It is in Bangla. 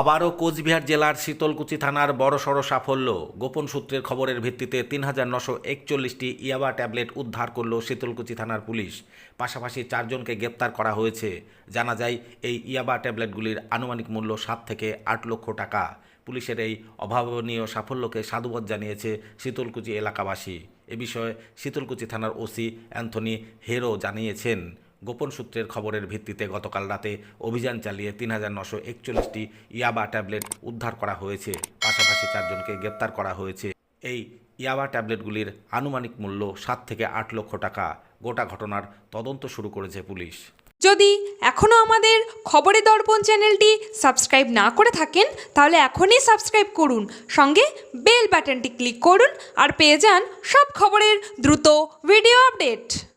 আবারও কোচবিহার জেলার শীতলকুচি থানার বড়সড় সাফল্য। গোপন সূত্রের খবরের ভিত্তিতে তিন হাজার নশো একচল্লিশটি ইয়াবা ট্যাবলেট উদ্ধার করল শীতলকুচি থানার পুলিশ। পাশাপাশি চারজনকে গ্রেপ্তার করা হয়েছে। জানা যায়, এই ইয়াবা ট্যাবলেটগুলির আনুমানিক মূল্য সাত থেকে আট লক্ষ টাকা। পুলিশের এই অভাবনীয় সাফল্যকে সাধুবাদ জানিয়েছে শীতলকুচি এলাকাবাসী। এ বিষয়ে শীতলকুচি থানার ওসি অ্যান্থনি হেরো জানিয়েছেন। গোপন সূত্রের খবরের ভিত্তিতে গতকাল রাতে অভিযান চালিয়ে তিন হাজার নশো একচল্লিশটি ইয়াবা ট্যাবলেট উদ্ধার করা হয়েছে। পাশাপাশি চারজনকে গ্রেপ্তার করা হয়েছে। এই ইয়াবা ট্যাবলেটগুলির আনুমানিক মূল্য সাত থেকে আট লক্ষ টাকা। গোটা ঘটনার তদন্ত শুরু করেছে পুলিশ। যদি এখনও আমাদের খবরের দর্পণ চ্যানেলটি সাবস্ক্রাইব না করে থাকেন, তাহলে এখনই সাবস্ক্রাইব করুন। সঙ্গে বেল বাটনটি ক্লিক করুন আর পেয়ে যান সব খবরের দ্রুত ভিডিও আপডেট।